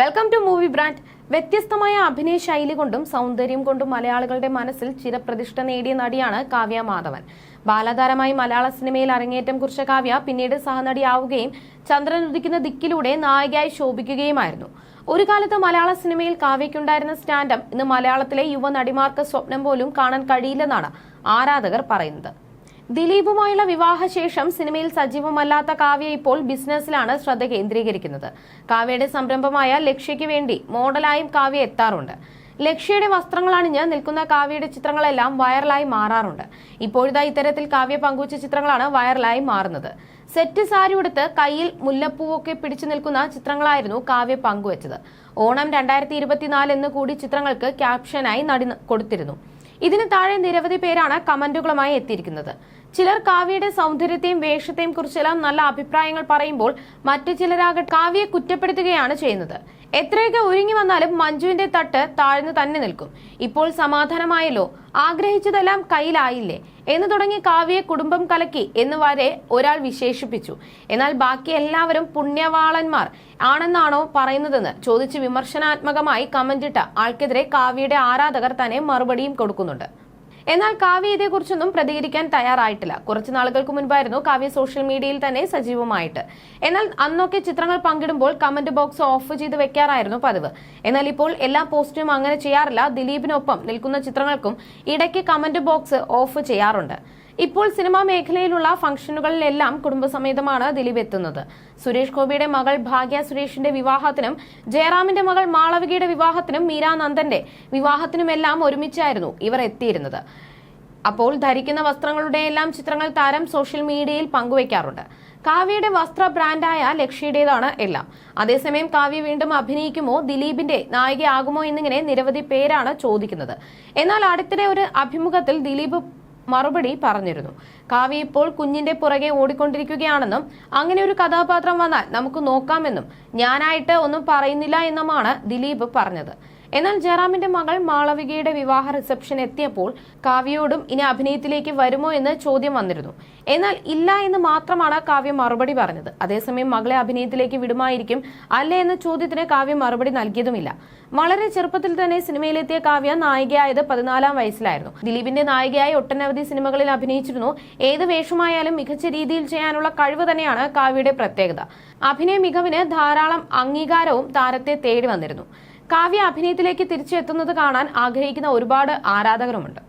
Welcome to movie brand വ്യത്യസ്തമായ അഭിനയ ശൈലി കൊണ്ടും സൗന്ദര്യം കൊണ്ടും മലയാളികളുടെ മനസ്സിൽ ചിരപ്രതിഷ്ഠ നേടിയ നടിയാണ് കാവ്യ മാധവൻ. ബാലതാരമായി മലയാള സിനിമയിൽ അരങ്ങേറ്റം കുറിച്ച കാവ്യ പിന്നീട് സഹനടിയാവുകയും ചന്ദ്രൻ ഉദിക്കുന്ന ദിക്കിലൂടെ നായികയായി ശോഭിക്കുകയുമായിരുന്നു. ഒരു കാലത്ത് മലയാള സിനിമയിൽ കാവ്യയ്ക്കുണ്ടായിരുന്ന സ്റ്റാൻഡപ്പ് ഇന്ന് മലയാളത്തിലെ യുവ നടിമാർക്ക് സ്വപ്നം പോലും കാണാൻ കഴിയില്ലെന്നാണ് ആരാധകർ പറയുന്നത്. ദിലീപുമായുള്ള വിവാഹശേഷം സിനിമയിൽ സജീവമല്ലാത്ത കാവ്യ ഇപ്പോൾ ബിസിനസ്സിലാണ് ശ്രദ്ധ കേന്ദ്രീകരിക്കുന്നത്. കാവ്യയുടെ സംരംഭമായ ലക്ഷ്യയ്ക്ക് വേണ്ടി മോഡലായും കാവ്യ എത്താറുണ്ട്. ലക്ഷ്യയുടെ വസ്ത്രങ്ങൾ അണിഞ്ഞ് നിൽക്കുന്ന കാവ്യയുടെ ചിത്രങ്ങളെല്ലാം വൈറലായി മാറാറുണ്ട്. ഇപ്പോഴത്തെ ഇത്തരത്തിൽ കാവ്യ പങ്കുവച്ച ചിത്രങ്ങളാണ് വൈറലായി മാറുന്നത്. സെറ്റ് സാരി ഉടുത്ത് കയ്യിൽ മുല്ലപ്പൂവൊക്കെ പിടിച്ചു നിൽക്കുന്ന ചിത്രങ്ങളായിരുന്നു കാവ്യ പങ്കുവച്ചത്. ഓണം രണ്ടായിരത്തി ഇരുപത്തിനാല് എന്ന് കൂടി ചിത്രങ്ങൾക്ക് ക്യാപ്ഷനായി നടി കൊടുത്തിരുന്നു. ഇതിന് താഴെ നിരവധി പേരാണ് കമന്റുകളുമായി എത്തിയിരിക്കുന്നത്. ചിലർ കാവ്യയുടെ സൗന്ദര്യത്തെയും വേഷത്തെയും കുറിച്ചെല്ലാം നല്ല അഭിപ്രായങ്ങൾ പറയുമ്പോൾ മറ്റു ചിലരാകട്ടെ കാവ്യയെ കുറ്റപ്പെടുത്തുകയാണ് ചെയ്യുന്നത്. എത്രയൊക്കെ ഒരുങ്ങി വന്നാലും മഞ്ജുവിന്റെ തട്ട് താഴ്ന്നു തന്നെ നിൽക്കും. ഇപ്പോൾ സമാധാനമായല്ലോ? ആഗ്രഹിച്ചതെല്ലാം കയ്യിലായില്ലേ? എന്ന് തുടങ്ങി കാവ്യയെ കുടുംബം കലക്കി എന്ന് വരെ ഒരാൾ വിശേഷിപ്പിച്ചു. എന്നാൽ ബാക്കി എല്ലാവരും പുണ്യവാളന്മാർ ആണെന്നാണോ പറയുന്നതെന്ന് ചോദിച്ച് വിമർശനാത്മകമായി കമന്റിട്ട ആൾക്കെതിരെ കാവ്യയുടെ ആരാധകർ തന്നെ മറുപടിയും കൊടുക്കുന്നുണ്ട്. എന്നാൽ കാവ്യ ഇതേക്കുറിച്ചൊന്നും പ്രതികരിക്കാൻ തയ്യാറായിട്ടില്ല. കുറച്ചു നാളുകൾക്ക് മുൻപായിരുന്നു കാവ്യ സോഷ്യൽ മീഡിയയിൽ തന്നെ സജീവമായിട്ട്. എന്നാൽ അന്നൊക്കെ ചിത്രങ്ങൾ പങ്കിടുമ്പോൾ കമന്റ് ബോക്സ് ഓഫ് ചെയ്ത് വെക്കാറായിരുന്നു പതിവ്. എന്നാൽ ഇപ്പോൾ എല്ലാ പോസ്റ്റിനും അങ്ങനെ ചെയ്യാറില്ല. ദിലീപിനൊപ്പം നിൽക്കുന്ന ചിത്രങ്ങൾക്കും ഇടയ്ക്ക് കമന്റ് ബോക്സ് ഓഫ് ചെയ്യാറുണ്ട്. ഇപ്പോൾ സിനിമാ മേഖലയിലുള്ള ഫംഗ്ഷനുകളിലെല്ലാം കുടുംബസമേതമാണ് ദിലീപ് എത്തുന്നത്. സുരേഷ് ഗോപിയുടെ മകൾ ഭാഗ്യ സുരേഷിന്റെ വിവാഹത്തിനും ജയറാമിന്റെ മകൾ മാളവികയുടെ വിവാഹത്തിനും മീരാ നന്ദന്റെ വിവാഹത്തിനുമെല്ലാം ഒരുമിച്ചായിരുന്നു ഇവർ എത്തിയിരുന്നത്. അപ്പോൾ ധരിക്കുന്ന വസ്ത്രങ്ങളുടെ എല്ലാം ചിത്രങ്ങൾ താരം സോഷ്യൽ മീഡിയയിൽ പങ്കുവയ്ക്കാറുണ്ട്. കാവ്യയുടെ വസ്ത്ര ബ്രാൻഡായ ലക്ഷ്യയുടേതാണ് എല്ലാം. അതേസമയം കാവ്യ വീണ്ടും അഭിനയിക്കുമോ ദിലീപിന്റെ നായികയാകുമോ എന്നിങ്ങനെ നിരവധി പേരാണ് ചോദിക്കുന്നത്. എന്നാൽ അടുത്തിടെ ഒരു അഭിമുഖത്തിൽ ദിലീപ് മറുപടി പറഞ്ഞിരുന്നു. കാവ്യ ഇപ്പോൾ കുഞ്ഞിന്റെ പുറകെ ഓടിക്കൊണ്ടിരിക്കുകയാണെന്നും അങ്ങനെ ഒരു കഥാപാത്രം വന്നാൽ നമുക്ക് നോക്കാമെന്നും ഞാനായിട്ട് ഒന്നും പറയുന്നില്ല എന്നുമാണ് ദിലീപ് പറഞ്ഞത്. എന്നാൽ ജയറാമിന്റെ മകൾ മാളവികയുടെ വിവാഹ റിസപ്ഷൻ എത്തിയപ്പോൾ കാവ്യയോടും ഇനി അഭിനയത്തിലേക്ക് വരുമോ എന്ന് ചോദ്യം വന്നിരുന്നു. എന്നാൽ ഇല്ല എന്ന് മാത്രമാണ് കാവ്യ മറുപടി പറഞ്ഞത്. അതേസമയം മകളെ അഭിനയത്തിലേക്ക് വിടുമായിരിക്കും അല്ലേ എന്ന ചോദ്യത്തിന് കാവ്യ മറുപടി നൽകിയതുമില്ല. വളരെ ചെറുപ്പത്തിൽ തന്നെ സിനിമയിലെത്തിയ കാവ്യ നായികയായത് പതിനാലാം വയസ്സിലായിരുന്നു. ദിലീപിന്റെ നായികയായി ഒട്ടനവധി സിനിമകളിൽ അഭിനയിച്ചിരുന്നു. ഏത് വേഷമായാലും മികച്ച രീതിയിൽ ചെയ്യാനുള്ള കഴിവ് തന്നെയാണ് കാവ്യയുടെ പ്രത്യേകത. അഭിനയ മികവിന് ധാരാളം അംഗീകാരവും താരത്തെ തേടി വന്നിരുന്നു. കാവ്യ അഭിനയത്തിലേക്ക് തിരിച്ചെത്തുന്നത് കാണാൻ ആഗ്രഹിക്കുന്ന ഒരുപാട് ആരാധകരുമുണ്ട്.